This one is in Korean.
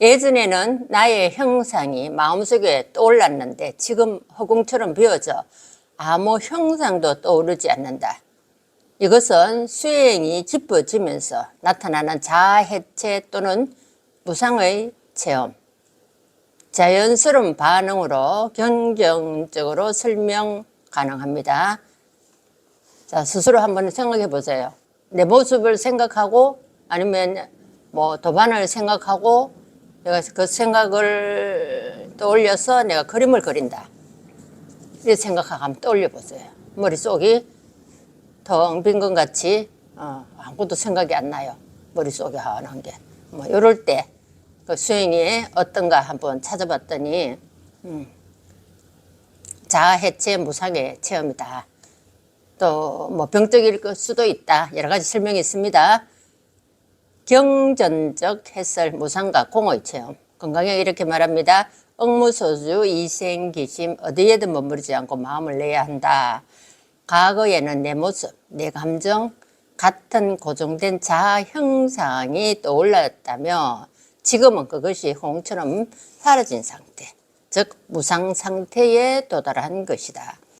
예전에는 나의 형상이 마음속에 떠올랐는데 지금 허공처럼 비어져 아무 형상도 떠오르지 않는다. 이것은 수행이 깊어지면서 나타나는 자해체 또는 무상의 체험. 자연스러운 반응으로 경경적으로 설명 가능합니다. 자, 스스로 한번 생각해 보세요. 내 모습을 생각하고 아니면 뭐 도반을 생각하고 내가 그 생각을 떠올려서 내가 그림을 그린다. 이렇게 생각하고 한번 떠올려 보세요. 머릿속이 텅 빈 것 같이 어, 아무것도 생각이 안 나요. 머릿속에 하는 게. 뭐 이럴 때 그 수행이 어떤가 한번 찾아봤더니 음, 자아해체 무상의 체험이다. 또 뭐 병적일 수도 있다. 여러 가지 설명이 있습니다. 경전적 해설 무상과 공의 체험. 건강에 이렇게 말합니다. 억무소주 이생기심 어디에든 머무르지 않고 마음을 내야 한다. 과거에는 내 모습, 내 감정 같은 고정된 자아 형상이 떠올랐다며 지금은 그것이 홍처럼 사라진 상태, 즉 무상 상태에 도달한 것이다.